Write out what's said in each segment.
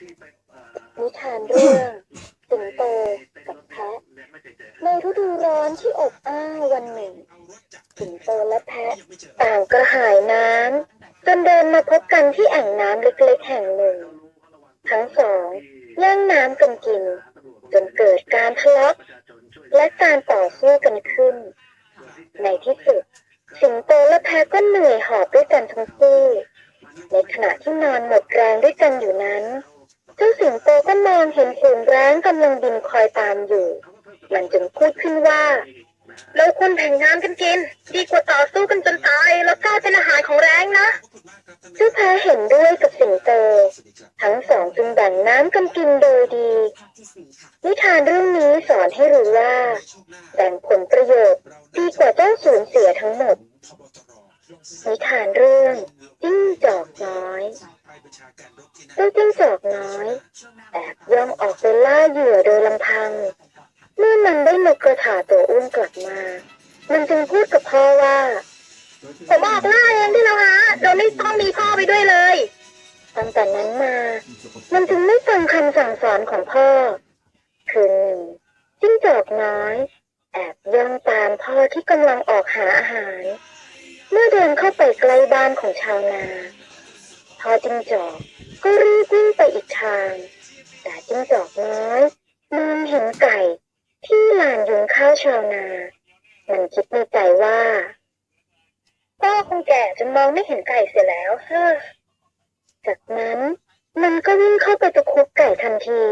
นิทานเรื่องสิงโตกับแพะในฤดูร้อนที่อบอ้าววันหนึ่ง สิงโตและแพะต่างกระหายน้ำจนเดินมาพบกันที่แอ่งน้ำเล็กๆแห่งหนึ่ง ทั้งสองแย่งน้ำกันกิน จนเกิดการทะเลาะและการต่อสู้กันขึ้น ในที่สุด สิงโตและแพะก็เหนื่อยหอบด้วยกันทั้งคู่ในขณะที่นอนหมดแรงด้วยกันอยู่นั้น เจ้าสิงโตก็มองเห็นฝูงแร้งกำลังบินคอยตามอยู่ มันจึงพูดขึ้นว่า เราควรแบ่งน้ำกันกิน ดีกว่าต่อสู้กันจนตายแล้วกลายเป็นอาหารของแร้งนะเจ้าแพเห็นด้วยกับสิงโต ทั้งสองจึงแบ่งน้ำกันกินโดยดี นิทานเรื่องนี้สอนให้รู้ว่า แบ่งผลประโยชน์ดีกว่าต้องสูญเสียทั้งหมดนิทานเรื่องจิ้งจอกน้อย เจ้าจิ้งจอกน้อยแอบย่องออกไปล่าเหยื่อโดยลำพัง เมื่อมันได้นกกระถาตัวอ้วนกลับมา มันจึงพูดกับพ่อว่าผมออกล่าเองที่เราหาโดยไม่ต้องมีพ่อไปด้วยเลยตั้งแต่นั้นมา มันจึงไม่ฟังคำสั่งสอนของพ่อ คืนหนึ่งจิ้งจอกน้อย แอบย่องตามพ่อที่กำลังออกหาอาหาร เมื่อเดินเข้าไปใกล้บ้านของชาวนา พอจิ้งจอกก็รีบวิ่งไปอีกทาง แต่จิ้งจอกน้อยมองเห็นไก่ที่ลานยุงข้าวชาวนา มันคิดในใจว่าพ่อคงแก่จนมองไม่เห็นไก่เสียแล้วเฮ้อจากนั้นมันก็วิ่งเข้าไปตะคุบไก่ทันที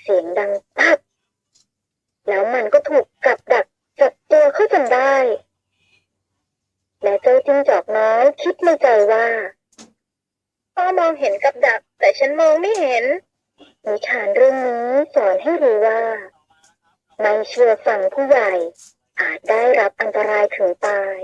เสียงดังปับแล้วมันก็ถูกกับดักจับตัวเข้าจนได้ และเจ้าจิ้งจอกน้อยคิดในใจว่า มองเห็นกับดัก แต่ฉันมองไม่เห็นนิทานเรื่องนี้สอนให้รู้ว่า ไม่เชื่อฟังผู้ใหญ่ อาจได้รับอันตรายถึงตาย